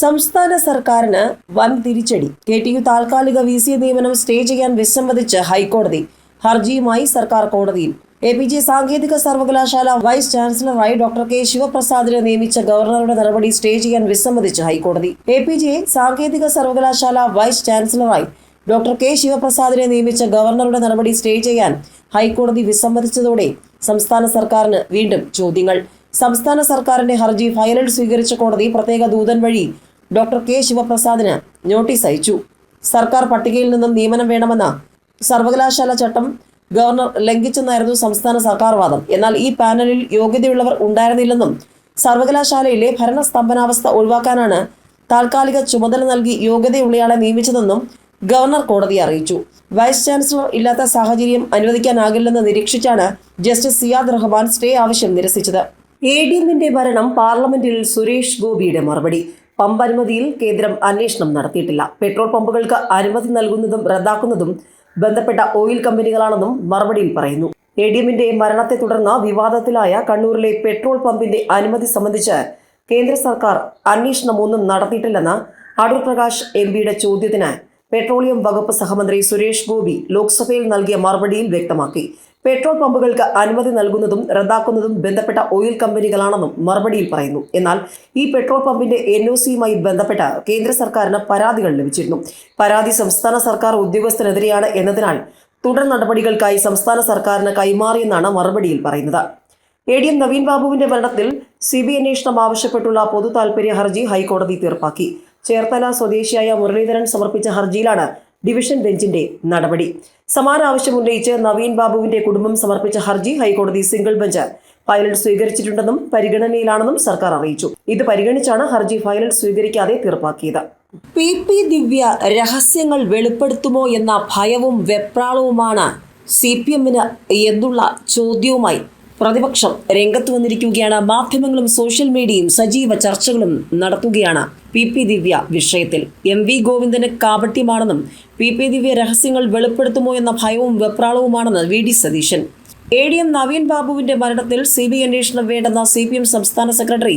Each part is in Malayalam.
സംസ്ഥാന സർക്കാരിന് വൻ തിരിച്ചടി. കെ ടി യു താൽക്കാലിക വി സി നിയമനം സ്റ്റേ ചെയ്യാൻ വിസമ്മതിച്ച് ഹൈക്കോടതി ഹർജിയുമായി സർക്കാർ കോടതിയിൽ. എ പി ജെ സാങ്കേതിക സർവകലാശാല വൈസ് ചാൻസലറായി ഡോക്ടർ കെ ശിവപ്രസാദിനെ നിയമിച്ച ഗവർണറുടെ നടപടി സ്റ്റേ ചെയ്യാൻ വിസമ്മതിച്ച് ഹൈക്കോടതി. എ പി ജെ സാങ്കേതിക സർവകലാശാല വൈസ് ചാൻസലറായി ഡോക്ടർ കെ ശിവപ്രസാദിനെ നിയമിച്ച ഗവർണറുടെ നടപടി സ്റ്റേ ചെയ്യാൻ ഹൈക്കോടതി വിസമ്മതിച്ചതോടെ സംസ്ഥാന സർക്കാരിന് വീണ്ടും ചോദ്യങ്ങൾ. സംസ്ഥാന സർക്കാരിന്റെ ഹർജി ഫയലിൽ സ്വീകരിച്ച കോടതി പ്രത്യേക ദൂതൻ വഴി ഡോക്ടർ കെ ശിവപ്രസാദിന് നോട്ടീസ് അയച്ചു. സർക്കാർ പട്ടികയിൽ നിന്നും നിയമനം വേണമെന്ന സർവകലാശാല ചട്ടം ഗവർണർ ലംഘിച്ചെന്നായിരുന്നു സംസ്ഥാന സർക്കാർ വാദം. എന്നാൽ ഈ പാനലിൽ യോഗ്യതയുള്ളവർ ഉണ്ടായിരുന്നില്ലെന്നും സർവകലാശാലയിലെ ഭരണസ്തംഭനാവസ്ഥ ഒഴിവാക്കാനാണ് താൽക്കാലിക ചുമതല നൽകി യോഗ്യതയുള്ളയാളെ നിയമിച്ചതെന്നും ഗവർണർ കോടതിയെ അറിയിച്ചു. വൈസ് ചാൻസലർ ഇല്ലാത്ത സാഹചര്യം അനുവദിക്കാനാകില്ലെന്ന് നിരീക്ഷിച്ചാണ് ജസ്റ്റിസ് സിയാദ് റഹ്മാൻ സ്റ്റേ ആവശ്യം നിരസിച്ചത്. എ ഡി എമ്മിന്റെ ഭരണം പാർലമെന്റിൽ സുരേഷ് ഗോപിയുടെ മറുപടി. പമ്പ് അനുമതിയിൽ കേന്ദ്രം അന്വേഷണം നടത്തിയിട്ടില്ല. പെട്രോൾ പമ്പുകൾക്ക് അനുമതി നൽകുന്നതും റദ്ദാക്കുന്നതും ബന്ധപ്പെട്ട ഓയിൽ കമ്പനികളാണെന്നും മറുപടിയിൽ പറയുന്നു. എ ഡി എമ്മിന്റെ മരണത്തെ തുടർന്ന് വിവാദത്തിലായ കണ്ണൂരിലെ പെട്രോൾ പമ്പിന്റെ അനുമതി സംബന്ധിച്ച് കേന്ദ്ര സർക്കാർ അന്വേഷണമൊന്നും നടത്തിയിട്ടില്ലെന്ന് അടൂർ പ്രകാശ് എം പിയുടെ ചോദ്യത്തിന് പെട്രോളിയം വകുപ്പ് സഹമന്ത്രി സുരേഷ് ഗോപി ലോക്സഭയിൽ നൽകിയ മറുപടിയിൽ വ്യക്തമാക്കി. പെട്രോൾ പമ്പുകൾക്ക് അനുമതി നൽകുന്നതും റദ്ദാക്കുന്നതും ബന്ധപ്പെട്ട ഓയിൽ കമ്പനികളാണെന്നും മറുപടിയിൽ പറയുന്നു. എന്നാൽ ഈ പെട്രോൾ പമ്പിന്റെ എൻ ഒ സിയുമായി ബന്ധപ്പെട്ട കേന്ദ്ര സർക്കാരിന് പരാതികൾ ലഭിച്ചിരുന്നു. പരാതി സംസ്ഥാന സർക്കാർ ഉദ്യോഗസ്ഥനെതിരെയാണ് എന്നതിനാൽ തുടർ നടപടികൾക്കായി സംസ്ഥാന സർക്കാരിന് കൈമാറിയെന്നാണ് മറുപടിയിൽ പറയുന്നത്. എ ഡി എം നവീൻ ബാബുവിന്റെ ഭരണത്തിൽ സി ബി അന്വേഷണം ആവശ്യപ്പെട്ടുള്ള പൊതു താൽപര്യ ഹർജി ഹൈക്കോടതി തീർപ്പാക്കി. ചേർത്തല സ്വദേശിയായ മുരളീധരൻ സമർപ്പിച്ച ഹർജിയിലാണ് ഡിവിഷൻ ബെഞ്ചിന്റെ നടപടി. സമാന ആവശ്യം ഉന്നയിച്ച് നവീൻ ബാബുവിന്റെ കുടുംബം സമർപ്പിച്ച ഹർജി ഹൈക്കോടതി സിംഗിൾ ബെഞ്ച് ഫയലിൽ സ്വീകരിച്ചിട്ടുണ്ടെന്നും പരിഗണനയിലാണെന്നും സർക്കാർ അറിയിച്ചു. ഇത് പരിഗണിച്ചാണ് ഹർജി ഫയലിൽ സ്വീകരിക്കാതെ തീർപ്പാക്കിയത്. പി പി ദിവ്യ രഹസ്യങ്ങൾ വെളിപ്പെടുത്തുമോ എന്ന ഭയവും വെപ്രാളവുമാണ് സി പി എമ്മിന് എന്നുള്ള ചോദ്യവുമായി പ്രതിപക്ഷം രംഗത്ത് വന്നിരിക്കുകയാണ്. മാധ്യമങ്ങളും സോഷ്യൽ മീഡിയയും സജീവ ചർച്ചകളും നടത്തുകയാണ്. പി പി ദിവ്യ വിഷയത്തിൽ. എം വി ഗോവിന്ദന് കാപട്യമാണെന്നും പി പി ദിവ്യ രഹസ്യങ്ങൾ വെളിപ്പെടുത്തുമോ എന്ന ഭയവും വെപ്രാളവുമാണെന്ന് V D Satheesan. A D M Naveen ബാബുവിന്റെ മരണത്തിൽ സി ബി അന്വേഷണം വേണ്ടെന്ന സി പി എം സംസ്ഥാന സെക്രട്ടറി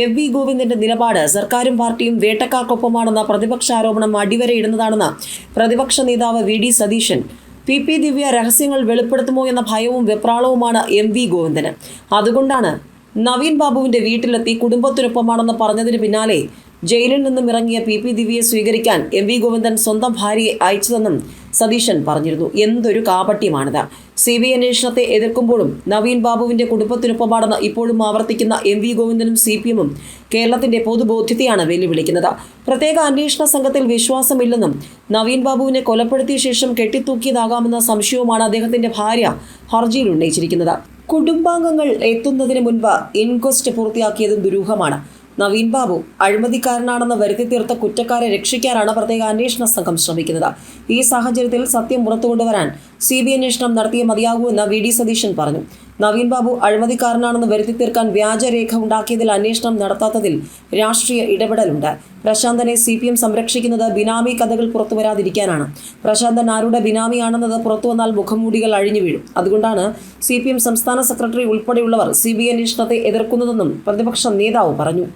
എം വി ഗോവിന്ദന്റെ നിലപാട് സർക്കാരും പാർട്ടിയും വേട്ടക്കാർക്കൊപ്പമാണെന്ന പ്രതിപക്ഷ ആരോപണം അടിവരയിടുന്നതാണെന്ന് പ്രതിപക്ഷ നേതാവ് V D Satheesan P P Divya രഹസ്യങ്ങൾ വെളിപ്പെടുത്തുമോ എന്ന ഭയവും വെപ്രാളവുമാണ് എം വി ഗോവിന്ദന്. അതുകൊണ്ടാണ് നവീൻ ബാബുവിന്റെ വീട്ടിലെത്തി കുടുംബത്തിനൊപ്പമാണെന്ന് പറഞ്ഞതിന് പിന്നാലെ ജയിലിൽ നിന്നും ഇറങ്ങിയ പി പി ദിവ്യയെ സ്വീകരിക്കാൻ എം വി ഗോവിന്ദൻ സ്വന്തം ഭാര്യയെ അയച്ചതെന്നും സതീശൻ പറഞ്ഞിരുന്നു. എന്തൊരു കാപട്യമാണിത്. സി ബി അന്വേഷണത്തെ എതിർക്കുമ്പോഴും നവീൻ ബാബുവിന്റെ കുടുംബത്തിനൊപ്പമാണെന്ന് ഇപ്പോഴും ആവർത്തിക്കുന്ന എം വി ഗോവിന്ദനും സി പി എമ്മും കേരളത്തിന്റെ പൊതുബോധ്യത്തെയാണ് വെല്ലുവിളിക്കുന്നത്. പ്രത്യേക അന്വേഷണ സംഘത്തിൽ വിശ്വാസമില്ലെന്നും നവീൻ ബാബുവിനെ കൊലപ്പെടുത്തിയ ശേഷം കെട്ടിത്തൂക്കിയതാകാമെന്ന സംശയവുമാണ് അദ്ദേഹത്തിന്റെ ഭാര്യ ഹർജിയിൽ ഉന്നയിച്ചിരിക്കുന്നത്. കുടുംബാംഗങ്ങൾ എത്തുന്നതിന് മുൻപ് ഇൻക്വസ്റ്റ് പൂർത്തിയാക്കിയതും ദുരൂഹമാണ്. നവീൻ ബാബു അഴിമതിക്കാരനാണെന്ന് വരുത്തി തീർത്ത കുറ്റക്കാരെ രക്ഷിക്കാനാണ് പ്രത്യേക അന്വേഷണ സംഘം ശ്രമിക്കുന്നത്. ഈ സാഹചര്യത്തിൽ സത്യം പുറത്തുകൊണ്ടുവരാൻ സി ബി അന്വേഷണം നടത്തിയ മതിയാകൂ എന്ന് വി ഡി സതീശൻ പറഞ്ഞു. നവീൻ ബാബു അഴിമതിക്കാരനാണെന്ന് വരുത്തി തീർക്കാൻ വ്യാജരേഖ ഉണ്ടാക്കിയതിൽ അന്വേഷണം നടത്താത്തതിൽ രാഷ്ട്രീയ ഇടപെടലുണ്ട്. പ്രശാന്തനെ സി പി എം സംരക്ഷിക്കുന്നത് ബിനാമി കഥകൾ പുറത്തുവരാതിരിക്കാനാണ് പ്രശാന്തൻ ആരുടെ ബിനാമിയാണെന്നത് പുറത്തു വന്നാൽ മുഖംമൂടികൾ അഴിഞ്ഞു വീഴും. അതുകൊണ്ടാണ് സി പി എം സംസ്ഥാന സെക്രട്ടറി ഉൾപ്പെടെയുള്ളവർ സി ബി അന്വേഷണത്തെ എതിർക്കുന്നതെന്നും പ്രതിപക്ഷ നേതാവ് പറഞ്ഞു.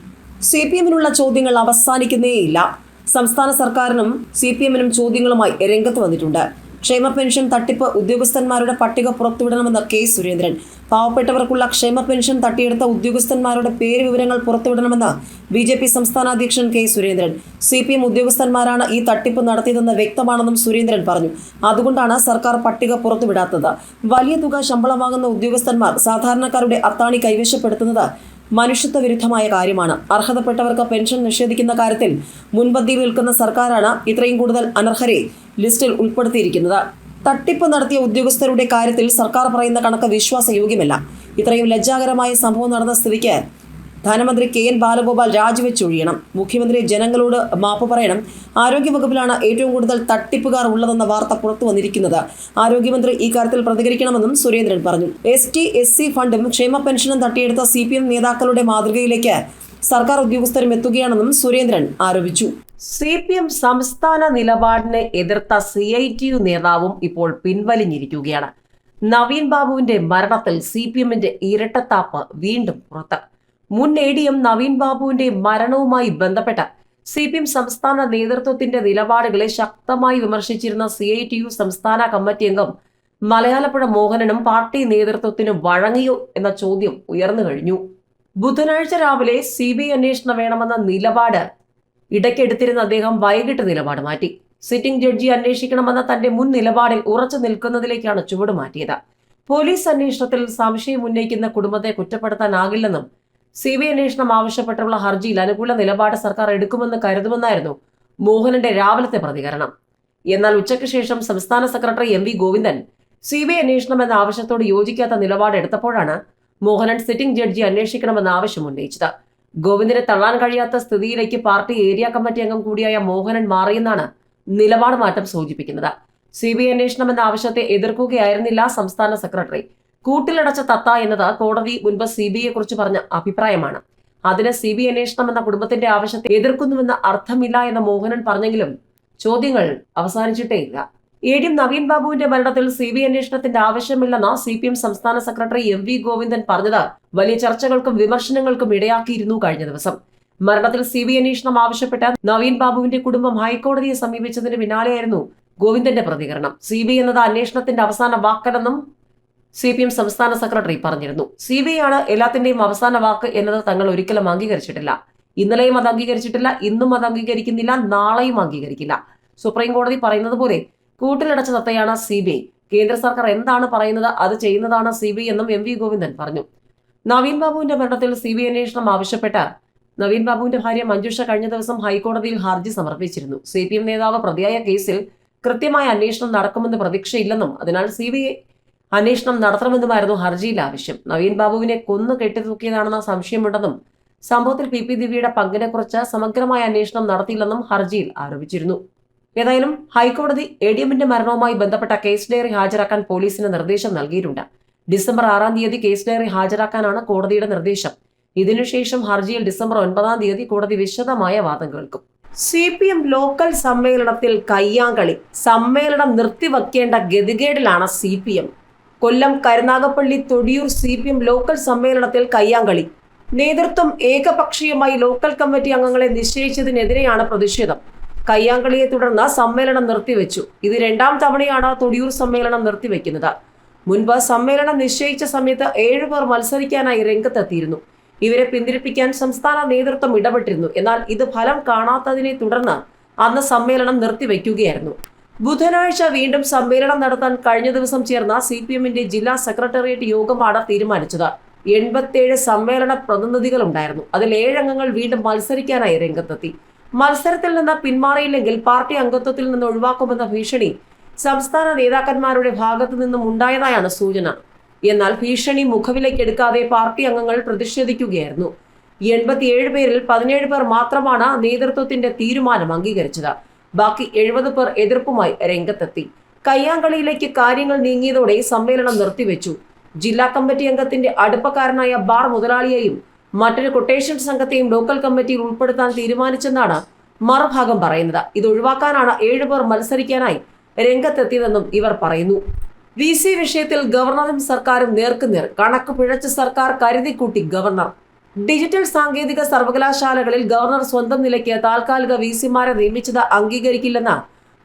സി പി എമ്മിനുള്ള ചോദ്യങ്ങൾ അവസാനിക്കുന്നേയില്ല. സംസ്ഥാന സർക്കാരിനും സി പി എമ്മിനും ചോദ്യങ്ങളുമായി രംഗത്ത് വന്നിട്ടുണ്ട്. ക്ഷേമ പെൻഷൻ തട്ടിപ്പ് ഉദ്യോഗസ്ഥന്മാരുടെ പട്ടിക പുറത്തുവിടണമെന്ന് കെ സുരേന്ദ്രൻ. പാവപ്പെട്ടവർക്കുള്ള ക്ഷേമ പെൻഷൻ തട്ടിയെടുത്ത ഉദ്യോഗസ്ഥന്മാരുടെ പേര് വിവരങ്ങൾ പുറത്തുവിടണമെന്ന് ബി ജെ പി സംസ്ഥാന അധ്യക്ഷൻ K Surendran. C P M ഉദ്യോഗസ്ഥന്മാരാണ് ഈ തട്ടിപ്പ് നടത്തിയതെന്ന് വ്യക്തമാണെന്നും സുരേന്ദ്രൻ പറഞ്ഞു. അതുകൊണ്ടാണ് സർക്കാർ പട്ടിക പുറത്തുവിടാത്തത്. വലിയ തുക ശമ്പളം വാങ്ങുന്ന ഉദ്യോഗസ്ഥന്മാർ സാധാരണക്കാരുടെ അത്താണി കൈവശപ്പെടുത്തുന്നത് മനുഷ്യത്വ വിരുദ്ധമായ കാര്യമാണ്. അർഹതപ്പെട്ടവർക്ക് പെൻഷൻ നിഷേധിക്കുന്ന കാര്യത്തിൽ മുൻപന്തിയിൽ നിൽക്കുന്ന സർക്കാരാണ് ഇത്രയും കൂടുതൽ അനർഹരെ ലിസ്റ്റിൽ ഉൾപ്പെടുത്തിയിരിക്കുന്നത്. തട്ടിപ്പ് നടത്തിയ ഉദ്യോഗസ്ഥരുടെ കാര്യത്തിൽ സർക്കാർ പറയുന്ന കണക്ക് വിശ്വാസയോഗ്യമല്ല. ഇത്രയും ലജ്ജാകരമായ സംഭവം നടന്ന സ്ഥിതിക്ക് ധനമന്ത്രി കെ എൻ ബാലഗോപാൽ രാജിവെച്ചൊഴിയണം മുഖ്യമന്ത്രി ജനങ്ങളോട് മാപ്പ് പറയണം. ആരോഗ്യവകുപ്പിലാണ് ഏറ്റവും കൂടുതൽ തട്ടിപ്പുകാർ ഉള്ളതെന്ന വാർത്ത പുറത്തു വന്നിരിക്കുന്നത്. ആരോഗ്യമന്ത്രി ഇക്കാര്യത്തിൽ പ്രതികരിക്കണമെന്നും സുരേന്ദ്രൻ പറഞ്ഞു. എസ് ടി എസ് സി ഫണ്ടും ക്ഷേമ പെൻഷനും തട്ടിയെടുത്ത സി പി എം നേതാക്കളുടെ മാതൃകയിലേക്ക് സർക്കാർ ഉദ്യോഗസ്ഥരും എത്തുകയാണെന്നും സുരേന്ദ്രൻ ആരോപിച്ചു. സി പി എം സംസ്ഥാന നിലപാടിനെ എതിർത്ത സി ഐ ടി യു നേതാവും ഇപ്പോൾ പിൻവലിഞ്ഞിരിക്കുകയാണ്. നവീൻ ബാബുവിന്റെ മരണത്തിൽ സി പി എമ്മിന്റെ ഇരട്ടത്താപ്പ് വീണ്ടും പുറത്ത്. മുൻ എ ഡി എം നവീൻ ബാബുവിന്റെ മരണവുമായി ബന്ധപ്പെട്ട് സി പി എം സംസ്ഥാന നേതൃത്വത്തിന്റെ നിലപാടുകളെ ശക്തമായി വിമർശിച്ചിരുന്ന സി ഐ ടി യു സംസ്ഥാന കമ്മിറ്റി അംഗം മലയാളപ്പുഴ മോഹനനും പാർട്ടി നേതൃത്വത്തിന് വഴങ്ങിയോ എന്ന ചോദ്യം ഉയർന്നു കഴിഞ്ഞു. ബുധനാഴ്ച രാവിലെ സി ബി ഐ അന്വേഷണം വേണമെന്ന നിലപാട് ഇടയ്ക്കെടുത്തിരുന്ന അദ്ദേഹം വൈകിട്ട് നിലപാട് മാറ്റി. സിറ്റിംഗ് ജഡ്ജി അന്വേഷിക്കണമെന്ന തന്റെ മുൻ നിലപാടിൽ ഉറച്ചു നിൽക്കുന്നതിലേക്കാണ് ചുവട് മാറ്റിയത്. പോലീസ് അന്വേഷണത്തിൽ സംശയം ഉന്നയിക്കുന്ന കുടുംബത്തെ കുറ്റപ്പെടുത്താനാകില്ലെന്നും സി ബി അന്വേഷണം ആവശ്യപ്പെട്ടുള്ള ഹർജിയിൽ അനുകൂല നിലപാട് സർക്കാർ എടുക്കുമെന്ന് കരുതുമെന്നായിരുന്നു മോഹനന്റെ രാവിലത്തെ പ്രതികരണം. എന്നാൽ ഉച്ചയ്ക്ക് ശേഷം സംസ്ഥാന secretary M V Govindan C B I അന്വേഷണം എന്ന ആവശ്യത്തോട് യോജിക്കാത്ത നിലപാടെടുത്തപ്പോഴാണ് മോഹനൻ സിറ്റിംഗ് ജഡ്ജി അന്വേഷിക്കണമെന്ന ആവശ്യം ഉന്നയിച്ചത്. ഗോവിന്ദനെ തള്ളാൻ കഴിയാത്ത സ്ഥിതിയിലേക്ക് പാർട്ടി ഏരിയ കമ്മിറ്റി അംഗം കൂടിയായ മോഹനൻ മാറിയെന്നാണ് നിലപാട് മാറ്റം സൂചിപ്പിക്കുന്നത്. സി ബി ഐ അന്വേഷണം എന്ന ആവശ്യത്തെ എതിർക്കുകയായിരുന്നില്ല സംസ്ഥാന സെക്രട്ടറി. കൂട്ടിലടച്ച തത്ത എന്നത് കോടതി മുൻപ് സി ബി ഐയെ കുറിച്ച് പറഞ്ഞ അഭിപ്രായമാണ്. അതിന് സി ബി അന്വേഷണം എന്ന കുടുംബത്തിന്റെ ആവശ്യത്തെ എതിർക്കുന്നുവെന്ന അർത്ഥമില്ല എന്ന മോഹനൻ പറഞ്ഞെങ്കിലും ചോദ്യങ്ങൾ അവസാനിച്ചിട്ടേയില്ല എ ഡി നവീൻ ബാബുവിന്റെ മരണത്തിൽ സി ബി അന്വേഷണത്തിന്റെ ആവശ്യമില്ലെന്ന് സി പി എം സംസ്ഥാന സെക്രട്ടറി എം വി ഗോവിന്ദൻ പറഞ്ഞത് വലിയ ചർച്ചകൾക്കും വിമർശനങ്ങൾക്കും ഇടയാക്കിയിരുന്നു കഴിഞ്ഞ ദിവസം. മരണത്തിൽ സി ബി അന്വേഷണം ആവശ്യപ്പെട്ട നവീൻ ബാബുവിന്റെ കുടുംബം ഹൈക്കോടതിയെ സമീപിച്ചതിന് പിന്നാലെയായിരുന്നു ഗോവിന്ദന്റെ പ്രതികരണം. സി ബി എന്നത് അന്വേഷണത്തിന്റെ അവസാന വാക്കല്ലെന്നും സി പി എം സംസ്ഥാന സെക്രട്ടറി പറഞ്ഞിരുന്നു. സി ബി ആണ് എല്ലാത്തിന്റെയും അവസാന വാക്ക് എന്നത് തങ്ങൾ ഒരിക്കലും അംഗീകരിച്ചിട്ടില്ല. ഇന്നലെയും അത് അംഗീകരിച്ചിട്ടില്ല ഇന്നും അത് അംഗീകരിക്കുന്നില്ല നാളെയും അംഗീകരിക്കില്ല. സുപ്രീം കോടതി പറയുന്നത് പോലെ കൂട്ടിലടച്ച തത്തയാണ് സി ബി ഐ. കേന്ദ്ര സർക്കാർ എന്താണ് പറയുന്നത്? അത് ചെയ്യുന്നതാണ് സി ബി ഐ എന്നും എം വി ഗോവിന്ദൻ പറഞ്ഞു. നവീൻ ബാബുവിന്റെ മരണത്തിൽ സി ബി ഐ അന്വേഷണം ആവശ്യപ്പെട്ട നവീൻ ബാബുവിന്റെ ഭാര്യ മഞ്ജുഷ കഴിഞ്ഞ ദിവസം ഹൈക്കോടതിയിൽ ഹർജി സമർപ്പിച്ചിരുന്നു. സി പി എം നേതാവ് പ്രതിയായ കേസിൽ കൃത്യമായ അന്വേഷണം നടക്കുമെന്ന് പ്രതീക്ഷയില്ലെന്നും അതിനാൽ സി ബി ഐ അന്വേഷണം നടത്തണമെന്നുമായിരുന്നു ഹർജിയിൽ ആവശ്യം. നവീൻ ബാബുവിനെ കൊന്നു കെട്ടിത്തൂക്കിയതാണെന്ന സംശയമുണ്ടെന്നും സംഭവത്തിൽ പി പി ദിവ്യയുടെ പങ്കിനെക്കുറിച്ച് സമഗ്രമായ അന്വേഷണം നടത്തിയില്ലെന്നും ഹർജിയിൽ ആരോപിച്ചിരുന്നു. ഏതായാലും ഹൈക്കോടതി എ ഡി എമ്മിന്റെ മരണവുമായി ബന്ധപ്പെട്ട കേസ് ഡയറി ഹാജരാക്കാൻ പോലീസിന് നിർദ്ദേശം നൽകിയിട്ടുണ്ട്. ഡിസംബർ ആറാം തീയതി കേസ് ഡയറി ഹാജരാക്കാനാണ് കോടതിയുടെ നിർദ്ദേശം. ഇതിനുശേഷം ഹർജിയിൽ ഡിസംബർ ഒൻപതാം തീയതി കോടതി വിശദമായ വാദം കേൾക്കും. സി പി എം ലോക്കൽ സമ്മേളനത്തിൽ കയ്യാങ്കളി. സമ്മേളനം നിർത്തിവെക്കേണ്ട ഗതികേടിലാണ് C P M. Kollam Karunagappally Thodiyoor C P M local സമ്മേളനത്തിൽ കയ്യാങ്കളി. നേതൃത്വം ഏകപക്ഷീയമായി ലോക്കൽ കമ്മിറ്റി അംഗങ്ങളെ നിശ്ചയിച്ചതിനെതിരെയാണ് പ്രതിഷേധം. കയ്യാങ്കളിയെ തുടർന്ന് സമ്മേളനം നിർത്തിവെച്ചു. ഇത് രണ്ടാം തവണയാണ് തൊടിയൂർ സമ്മേളനം നിർത്തിവെക്കുന്നത്. മുൻപ് സമ്മേളനം നിശ്ചയിച്ച സമയത്ത് ഏഴുപേർ മത്സരിക്കാനായി രംഗത്തെത്തിയിരുന്നു. ഇവരെ പിന്തിരിപ്പിക്കാൻ സംസ്ഥാന നേതൃത്വം ഇടപെട്ടിരുന്നു. എന്നാൽ ഇത് ഫലം കാണാത്തതിനെ തുടർന്ന് അന്ന് സമ്മേളനം നിർത്തിവെക്കുകയായിരുന്നു. ബുധനാഴ്ച വീണ്ടും സമ്മേളനം നടത്താൻ കഴിഞ്ഞ ദിവസം ചേർന്ന സി പി എമ്മിന്റെ ജില്ലാ സെക്രട്ടേറിയറ്റ് യോഗമാണ് തീരുമാനിച്ചത്. എൺപത്തിയേഴ് സമ്മേളന പ്രതിനിധികൾ ഉണ്ടായിരുന്നു അതിൽ ഏഴംഗങ്ങൾ വീണ്ടും മത്സരിക്കാനായി രംഗത്തെത്തി. മത്സരത്തിൽ നിന്ന് പിന്മാറിയില്ലെങ്കിൽ പാർട്ടി അംഗത്വത്തിൽ നിന്ന് ഒഴിവാക്കുമെന്ന ഭീഷണി സംസ്ഥാന നേതാക്കന്മാരുടെ ഭാഗത്തു നിന്നും ഉണ്ടായതായാണ് സൂചന. എന്നാൽ ഭീഷണി മുഖവിലേക്കെടുക്കാതെ പാർട്ടി അംഗങ്ങൾ പ്രതിഷേധിക്കുകയായിരുന്നു. എൺപത്തിയേഴ് പേരിൽ പതിനേഴ് പേർ മാത്രമാണ് നേതൃത്വത്തിന്റെ തീരുമാനം അംഗീകരിച്ചത്. ബാക്കി എഴുപത് പേർ എതിർപ്പുമായി രംഗത്തെത്തി. കയ്യാങ്കളിയിലേക്ക് കാര്യങ്ങൾ നീങ്ങിയതോടെ സമ്മേളനം നിർത്തിവെച്ചു. ജില്ലാ കമ്മിറ്റി അംഗത്തിന്റെ അടുപ്പക്കാരനായ ബാർ മുതലാളിയെയും മറ്റൊരു കൊട്ടേഷൻ സംഘത്തെയും ലോക്കൽ കമ്മിറ്റിയിൽ ഉൾപ്പെടുത്താൻ തീരുമാനിച്ചെന്നാണ് മറുഭാഗം പറയുന്നത്. ഇത് ഒഴിവാക്കാനാണ് ഏഴുപേർ മത്സരിക്കാനായി രംഗത്തെത്തിയതെന്നും ഇവർ പറയുന്നു. വി സി വിഷയത്തിൽ ഗവർണറും സർക്കാരും നേർക്കുനേർ. കണക്ക് പിഴച്ച സർക്കാർ കരുതിക്കൂട്ടി ഗവർണർ. ഡിജിറ്റൽ സാങ്കേതിക സർവകലാശാലകളിൽ ഗവർണർ സ്വന്തം നിലയ്ക്ക് താൽക്കാലിക വി സിമാരെ നിയമിച്ചത് അംഗീകരിക്കില്ലെന്ന്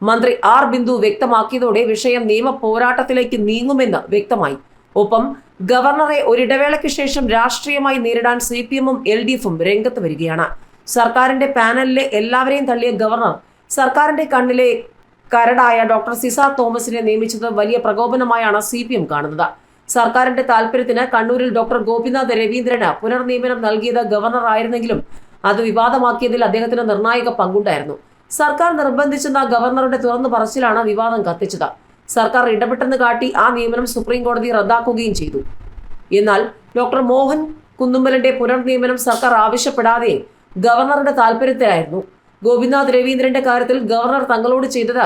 മന്ത്രി ആർ ബിന്ദു വ്യക്തമാക്കിയതോടെ വിഷയം നിയമ പോരാട്ടത്തിലേക്ക് നീങ്ങുമെന്ന് വ്യക്തമായി. ഒപ്പം ഗവർണറെ ഒരിടവേളയ്ക്ക് ശേഷം രാഷ്ട്രീയമായി നേരിടാൻ സി പി എമ്മും എൽ ഡി എഫും രംഗത്ത് വരികയാണ്. സർക്കാരിന്റെ പാനലിലെ എല്ലാവരെയും തള്ളിയ ഗവർണർ സർക്കാരിന്റെ കണ്ണിലെ കരടായ ഡോക്ടർ സിസ തോമസിനെ നിയമിച്ചത് വലിയ പ്രകോപനമായാണ് സി പി എം കാണുന്നത്. സർക്കാരിന്റെ താൽപര്യത്തിന് കണ്ണൂരിൽ ഡോക്ടർ ഗോപിനാഥ് രവീന്ദ്രന് പുനർനിയമനം നൽകിയത് ഗവർണർ ആയിരുന്നെങ്കിലും അത് വിവാദമാക്കിയതിൽ അദ്ദേഹത്തിന് നിർണായക പങ്കുണ്ടായിരുന്നു. സർക്കാർ നിർബന്ധിച്ചെന്ന ഗവർണറുടെ തുറന്നു പറച്ചിലാണ് വിവാദം കത്തിച്ചത്. സർക്കാർ ഇടപെട്ടെന്ന് കാട്ടി ആ നിയമനം സുപ്രീം കോടതി റദ്ദാക്കുകയും ചെയ്തു. എന്നാൽ ഡോക്ടർ മോഹൻ കുന്നുമ്മലിന്റെ പുനർനിയമനം സർക്കാർ ആവശ്യപ്പെടാതെ ഗവർണറുടെ താല്പര്യത്തിലായിരുന്നു ഗോപിനാഥ് രവീന്ദ്രന്റെ കാര്യത്തിൽ ഗവർണർ തങ്ങളോട് ചെയ്തത്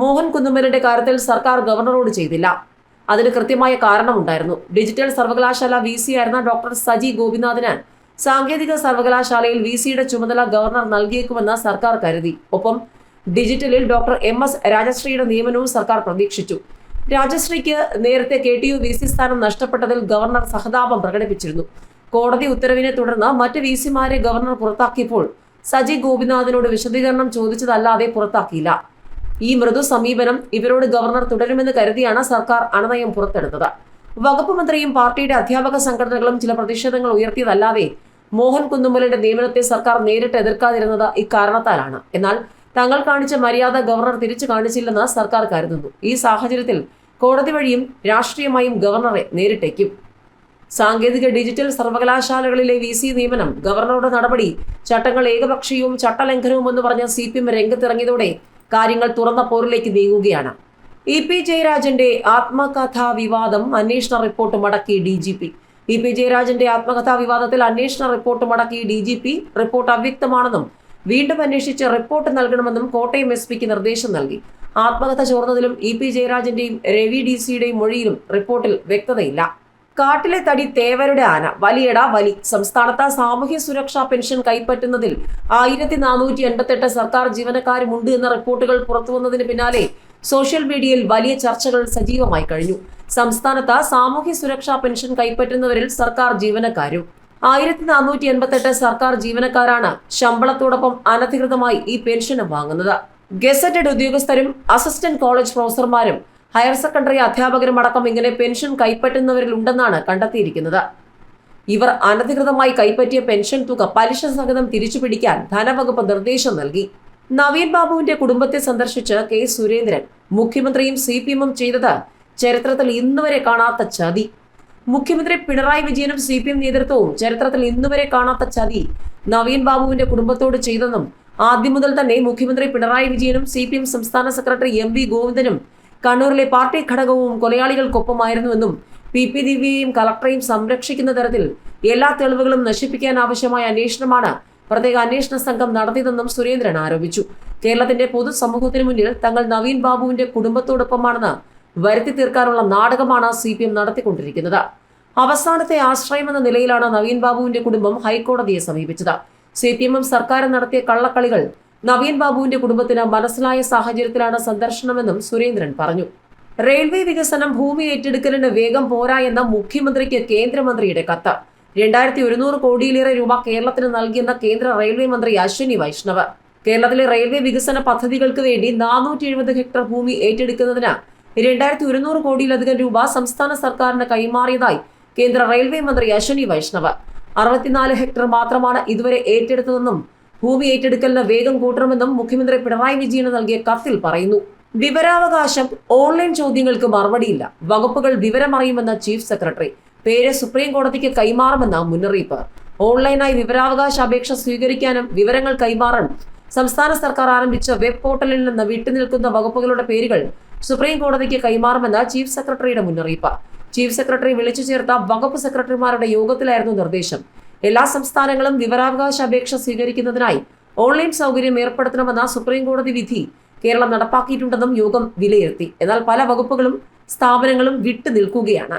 മോഹൻ കുന്നുമ്മലിന്റെ കാര്യത്തിൽ സർക്കാർ ഗവർണറോട് ചെയ്തില്ല. അതിന് കൃത്യമായ കാരണമുണ്ടായിരുന്നു. ഡിജിറ്റൽ സർവകലാശാല വി സി ആയിരുന്ന ഡോക്ടർ സജി ഗോപിനാഥിന് സാങ്കേതിക സർവകലാശാലയിൽ വി സിയുടെ ചുമതല ഗവർണർ നൽകിയേക്കുമെന്ന് സർക്കാർ കരുതി. ഒപ്പം ഡിജിറ്റലിൽ ഡോക്ടർ എം എസ് രാജശ്രീയുടെ നിയമനവും സർക്കാർ പ്രതീക്ഷിച്ചു. രാജശ്രീക്ക് നേരത്തെ K T U V C സ്ഥാനം നഷ്ടപ്പെട്ടതിൽ ഗവർണർ സഹതാപം പ്രകടിപ്പിച്ചിരുന്നു. കോടതി ഉത്തരവിനെ തുടർന്ന് മറ്റ് വി സിമാരെ ഗവർണർ പുറത്താക്കിയപ്പോൾ സജി ഗോപിനാഥിനോട് വിശദീകരണം ചോദിച്ചതല്ലാതെ പുറത്താക്കിയില്ല. ഈ മൃദു സമീപനം ഇവരോട് ഗവർണർ തുടരുമെന്ന് കരുതിയാണ് സർക്കാർ അണനയം പുറത്തെടുത്തത്. വകുപ്പ് മന്ത്രിയും പാർട്ടിയുടെ അധ്യാപക സംഘടനകളും ചില പ്രതിഷേധങ്ങൾ ഉയർത്തിയതല്ലാതെ മോഹൻ കുന്നുമ്മലിന്റെ നിയമനത്തെ സർക്കാർ നേരിട്ട് എതിർക്കാതിരുന്നത് ഇക്കാരണത്താലാണ്. എന്നാൽ തങ്ങൾ കാണിച്ച മര്യാദ ഗവർണർ തിരിച്ചു കാണിച്ചില്ലെന്ന് സർക്കാർ കരുതുന്നു. ഈ സാഹചര്യത്തിൽ കോടതി വഴിയും രാഷ്ട്രീയമായും ഗവർണറെ നേരിട്ടേക്കും. സാങ്കേതിക ഡിജിറ്റൽ സർവകലാശാലകളിലെ വി സി നിയമനം ഗവർണറുടെ നടപടി ചട്ടങ്ങൾ ഏകപക്ഷീയവും ചട്ടലംഘനവും എന്ന് പറഞ്ഞ സി പി എം രംഗത്തിറങ്ങിയതോടെ കാര്യങ്ങൾ തുറന്ന പോരിലേക്ക് നീങ്ങുകയാണ്. ഇ പി ജയരാജന്റെ ആത്മകഥാ വിവാദം അന്വേഷണ റിപ്പോർട്ട് മടക്കി D G P. E P ജയരാജന്റെ ആത്മകഥാ വിവാദത്തിൽ അന്വേഷണ റിപ്പോർട്ട് മടക്കി ഡി ജി പി. റിപ്പോർട്ട് അവ്യക്തമാണെന്നും വീണ്ടും അന്വേഷിച്ച് റിപ്പോർട്ട് നൽകണമെന്നും കോട്ടയം എസ് പിക്ക് നിർദ്ദേശം നൽകി. ആത്മകഥ ചോർന്നതിലും ഇ പി ജയരാജന്റെയും രവി ഡി സിയുടെയും മൊഴിയിലും റിപ്പോർട്ടിൽ വ്യക്തതയില്ല. കാട്ടിലെ തടി തേവരുടെ ആന വലിയട വലി. സംസ്ഥാനത്ത് സാമൂഹ്യ സുരക്ഷാ പെൻഷൻ കൈപ്പറ്റുന്നതിൽ ആയിരത്തി നാനൂറ്റി എൺപത്തെട്ട് സർക്കാർ ജീവനക്കാരുമുണ്ട് എന്ന റിപ്പോർട്ടുകൾ പുറത്തുവന്നതിന് പിന്നാലെ സോഷ്യൽ മീഡിയയിൽ വലിയ ചർച്ചകൾ സജീവമായി കഴിഞ്ഞു. സംസ്ഥാനത്ത് സാമൂഹ്യ സുരക്ഷാ പെൻഷൻ കൈപ്പറ്റുന്നവരിൽ സർക്കാർ ജീവനക്കാരും ആയിരത്തി നാനൂറ്റി എൺപത്തെട്ട് സർക്കാർ ജീവനക്കാരാണ് ശമ്പളത്തോടൊപ്പം അനധികൃതമായി ഈ പെൻഷൻ വാങ്ങുന്നത്. ഗസറ്റഡ് ഉദ്യോഗസ്ഥരും അസിസ്റ്റന്റ് കോളേജ് പ്രൊഫസർമാരും ഹയർ സെക്കൻഡറി അധ്യാപകരും അടക്കം ഇങ്ങനെ പെൻഷൻ കൈപ്പറ്റുന്നവരിൽ ഉണ്ടെന്നാണ് കണ്ടെത്തിയിരിക്കുന്നത്. ഇവർ അനധികൃതമായി കൈപ്പറ്റിയ പെൻഷൻ തുക പലിശ സഹിതം തിരിച്ചുപിടിക്കാൻ ധനവകുപ്പ് നിർദ്ദേശം നൽകി. നവീൻ ബാബുവിന്റെ കുടുംബത്തെ സന്ദർശിച്ച് കെ സുരേന്ദ്രൻ മുഖ്യമന്ത്രിയും സി പി എമ്മും ചെയ്തത് ചരിത്രത്തിൽ ഇന്നുവരെ കാണാത്ത ചതി. മുഖ്യമന്ത്രി പിണറായി വിജയനും സി പി എം നേതൃത്വവും ചരിത്രത്തിൽ ഇന്നുവരെ കാണാത്ത ചതി നവീൻ ബാബുവിന്റെ കുടുംബത്തോട് ചെയ്തെന്നും ആദ്യം മുതൽ തന്നെ മുഖ്യമന്ത്രി പിണറായി വിജയനും സി പി എം സംസ്ഥാന സെക്രട്ടറി എം വി ഗോവിന്ദനും കണ്ണൂരിലെ പാർട്ടി ഘടകവും കൊലയാളികൾക്കൊപ്പമായിരുന്നുവെന്നും പി പി ദിവ്യയെയും കളക്ടറെയും സംരക്ഷിക്കുന്ന തരത്തിൽ എല്ലാ തെളിവുകളും നശിപ്പിക്കാൻ ആവശ്യമായ അന്വേഷണമാണ് പ്രത്യേക അന്വേഷണ സംഘം നടത്തിയതെന്നും സുരേന്ദ്രൻ ആരോപിച്ചു. കേരളത്തിന്റെ പൊതുസമൂഹത്തിന് മുന്നിൽ തങ്ങൾ നവീൻ ബാബുവിന്റെ കുടുംബത്തോടൊപ്പമാണെന്ന് വരുത്തി തീർക്കാനുള്ള നാടകമാണ് സി പി എം നടത്തിക്കൊണ്ടിരിക്കുന്നത്. അവസാനത്തെ ആശ്രയമെന്ന നിലയിലാണ് നവീൻ ബാബുവിന്റെ കുടുംബം ഹൈക്കോടതിയെ സമീപിച്ചത്. സി പി എമ്മും സർക്കാരും നടത്തിയ കള്ളക്കളികൾ നവീൻ ബാബുവിന്റെ കുടുംബത്തിന് മനസ്സിലായ സാഹചര്യത്തിലാണ് സന്ദർശനമെന്നും സുരേന്ദ്രൻ പറഞ്ഞു. റെയിൽവേ വികസനം ഭൂമി ഏറ്റെടുക്കലിന് വേഗം പോരാ എന്ന മുഖ്യമന്ത്രിക്ക് കേന്ദ്രമന്ത്രിയുടെ കത്ത്. രണ്ടായിരത്തി ഒരുന്നൂറ് കോടിയിലേറെ രൂപ കേരളത്തിന് നൽകിയെന്ന കേന്ദ്ര റെയിൽവേ മന്ത്രി അശ്വിനി വൈഷ്ണവ്. കേരളത്തിലെ റെയിൽവേ വികസന പദ്ധതികൾക്ക് വേണ്ടി നാനൂറ്റി എഴുപത് ഹെക്ടർ ഭൂമി ഏറ്റെടുക്കുന്നതിന് രണ്ടായിരത്തി ഒരുന്നൂറ് കോടിയിലധികം രൂപ സംസ്ഥാന സർക്കാരിന് കൈമാറിയതായി കേന്ദ്ര റെയിൽവേ മന്ത്രി അശ്വിനി വൈഷ്ണവ്. അറുപത്തിനാല് ഹെക്ടർ മാത്രമാണ് ഇതുവരെ ഏറ്റെടുത്തതെന്നും ഭൂമി ഏറ്റെടുക്കലിന് വേഗം കൂട്ടണമെന്നും മുഖ്യമന്ത്രി പിണറായി വിജയന് നൽകിയ കത്തിൽ പറയുന്നു. വിവരാവകാശം ഓൺലൈൻ ചോദ്യങ്ങൾക്ക് മറുപടിയില്ല. വകുപ്പുകൾ വിവരമറിയുമെന്ന ചീഫ് സെക്രട്ടറി. പേര് സുപ്രീം കോടതിക്ക് കൈമാറുമെന്ന മുന്നറിയിപ്പ്. ഓൺലൈനായി വിവരാവകാശ അപേക്ഷ സ്വീകരിക്കാനും വിവരങ്ങൾ കൈമാറാനും സംസ്ഥാന സർക്കാർ ആരംഭിച്ച വെബ് പോർട്ടലിൽ നിന്ന് വിട്ടുനിൽക്കുന്ന വകുപ്പുകളുടെ പേരുകൾ സുപ്രീം കോടതിക്ക് കൈമാറുമെന്ന് ചീഫ് സെക്രട്ടറിയുടെ മുന്നറിയിപ്പ്. ചീഫ് സെക്രട്ടറി വിളിച്ചു ചേർത്ത വകുപ്പ് സെക്രട്ടറിമാരുടെ യോഗത്തിലായിരുന്നു നിർദ്ദേശം. എല്ലാ സംസ്ഥാനങ്ങളും വിവരാവകാശ അപേക്ഷ സ്വീകരിക്കുന്നതിനായി ഓൺലൈൻ സൗകര്യം ഏർപ്പെടുത്തണമെന്ന സുപ്രീം കോടതി വിധി കേരളം നടപ്പാക്കിയിട്ടുണ്ടെന്നും യോഗം വിലയിരുത്തി. എന്നാൽ പല വകുപ്പുകളും സ്ഥാപനങ്ങളും വിട്ടു നിൽക്കുകയാണ്